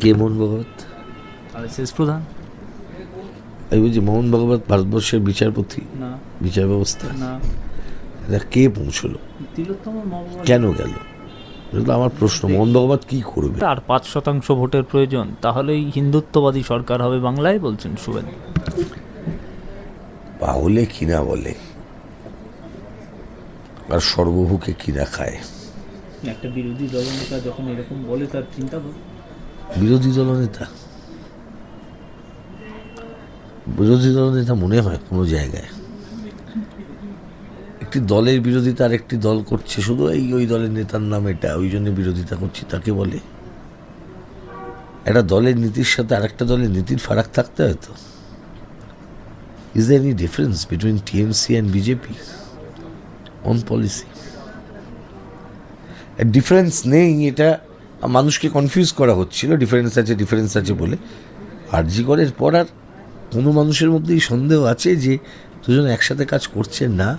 কে মোহন ভগবত প্রধান আমি বলছি মোহন ভগবত ভারতবর্ষের বিচারপতি না বিচার ব্যবস্থা না এটা কে পৌঁছলো? কেন গেল? এটা আমার প্রশ্ন মোহন ভগবত কি করবে? আর পাঁচ শতাংশ ভোটের প্রয়োজন তাহলেই হিন্দুত্ববাদী সরকার হবে বাংলায় বলছেন শুভেন্দু বাহুলে কিনা বলে। আর সর্বভুকে কিনা খায়। একটা বিরোধী দলনেতা যখন এরকম বলে তার চিন্তা বিরোধী দলনেতা বিরোধী দলনেতা মনে হয় কোনো জায়গায়। একটি দলের বিরোধিতা আর একটি দল করছে, শুধু এই ওই দলের নেতার নাম এটা, ওই জন্য বিরোধিতা করছি, তাকে বলে। একটা দলের নীতির সাথে আরেকটা দলের নীতির ফারাক থাকতে হয় তো। Is the any difference between TMC and BJP on policy difference নেই, এটা মানুষকে কনফিউজ করা হচ্ছিল ডিফারেন্স আছে ডিফারেন্স আছে বলে। আরজি করের পর আর কোনো মানুষের মধ্যেই সন্দেহ আছে যে দুজন একসাথে কাজ করছেন না।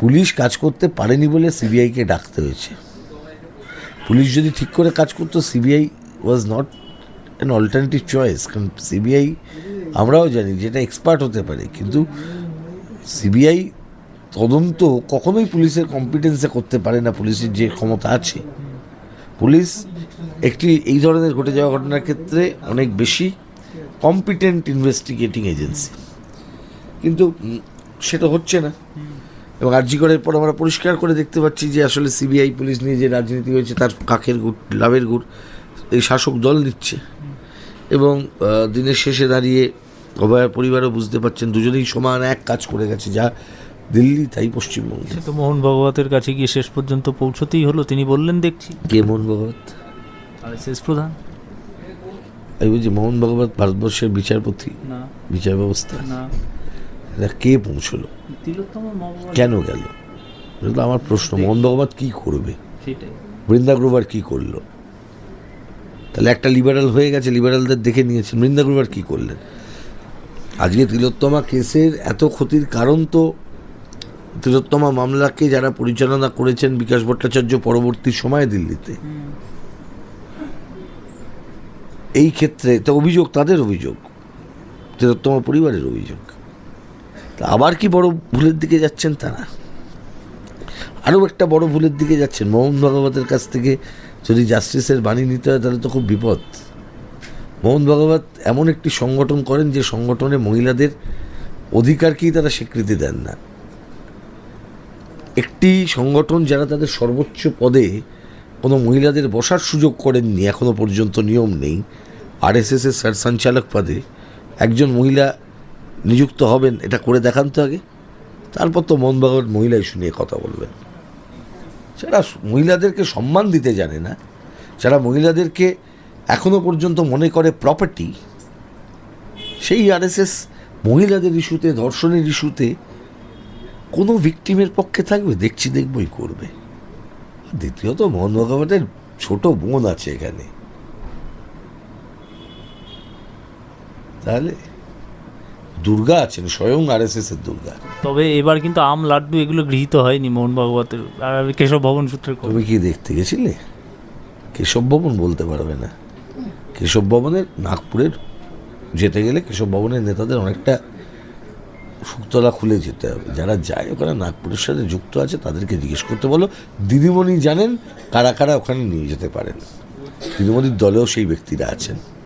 পুলিশ কাজ করতে পারেনি বলে সিবিআইকে ডাকতে হয়েছে। পুলিশ যদি ঠিক করে কাজ করতো CBI was not an alternative choice কারণ সিবিআই আমরাও জানি যেটা এক্সপার্ট হতে পারে, কিন্তু সিবিআই তদন্ত কখনোই পুলিশের কম্পিটেন্সে করতে পারে না, পুলিশের যে ক্ষমতা আছে। পুলিশ একটি, এই ধরনের ঘটে যাওয়া ঘটনার ক্ষেত্রে অনেক বেশি কম্পিটেন্ট ইনভেস্টিগেটিং এজেন্সি কিন্তু সেটা হচ্ছে না। এবং আরজি করার পর আমরা পরিষ্কার করে দেখতে পাচ্ছি যে আসলে সিবিআই পুলিশ নিয়ে যে রাজনীতি হয়েছে, তার কাকের গুড়, লাভের গুড়, এই শাসক দল নিচ্ছে। এবং দিনের শেষে দাঁড়িয়ে অভয়ার পরিবারও বুঝতে পারছেন, দুজনেই সমান এক কাজ করে গেছে, যা দিল্লি তাই পশ্চিমবঙ্গে। তো মোহন ভগবতের কাছে গিয়ে শেষ পর্যন্ত পৌঁছতেই হলো তিনি বললেন দেখছি। কে মোহন ভগবত? শেষ প্রধান। আমি বলছি মোহন ভগবত ভারতবর্ষের বিচারপতি না। বিচার ব্যবস্থা? না। এটা কে পৌঁছলো? কেন গেল? এটা আমার প্রশ্ন মোহন ভগবত কি করবে? বৃন্দা গ্রোভার কি করল? তাহলে একটা লিবারাল হয়ে গেছে লিবারালদের দেখে নিয়েছেন। বৃন্দা গ্রোভার কি করলেন? আজকে তিলোত্তমা কেসের এত ক্ষতির কারণ তো তিলোত্তমা মামলাকে যারা পরিচালনা করেছেন বিকাশ ভট্টাচার্য পরবর্তী সময়ে দিল্লিতে। এই ক্ষেত্রে তো অভিযোগ, তাদের অভিযোগ তিলোত্তমা পরিবারের অভিযোগ। তা আবার কি বড় ভুলের দিকে যাচ্ছেন তারা? আরও একটা বড় ভুলের দিকে যাচ্ছেন। মোহন ভগবতের কাছ থেকে যদি জাস্টিসের বাণী নিতে হয়, তাহলে তো খুব বিপদ। মোহন ভগবত এমন একটি সংগঠন করেন, যে সংগঠনে মহিলাদের অধিকারকেই তারা স্বীকৃতি দেন না। একটি সংগঠন যারা তাদের সর্বোচ্চ পদে কোনো মহিলাদের বসার সুযোগ করেননি এখনও পর্যন্ত নিয়ম নেই আরএসএস এর স্যার সঞ্চালক পদে একজন মহিলা নিযুক্ত হবেন, এটা করে দেখান তো আগে। তারপর তো মন ভগবত মহিলাই শুনিয়ে কথা বলবেন। যারা মহিলাদেরকে সম্মান দিতে জানে না, যারা মহিলাদেরকে এখনও পর্যন্ত মনে করে প্রপার্টি সেই আরএসএস মহিলাদের ইস্যুতে, ধর্ষণের ইস্যুতে কোনো ভিকটিমের পক্ষে থাকবে? দেখছি দেখবই করবে। দ্বিতীয়ত মোহন ভগবতের ছোট বোন আছে এখানে। তাহলে দুর্গা আছেন স্বয়ং আর এস এর দুর্গা। তবে এবার কিন্তু আম লাড্ডু এগুলো গৃহীত হয়নি মোহন ভাগবতের। আর কেশব ভবন খবর। তুমি কি দেখতে গেছিলে? কেশব ভবন বলতে পারবে না। কেশব ভবনের নাগপুরের যেতে গেলে কেশব ভবনের নেতাদের অনেকটা শুকতলা খুলে যেতে হবে। যারা যায়, ওখানে নাগপুরের সাথে যুক্ত আছে, তাদেরকে জিজ্ঞেস করতে বলো। দিদিমণি জানেন কারা কারা ওখানে নিয়ে যেতে পারেন। দিদিমণির দলেও সেই ব্যক্তিরা আছেন।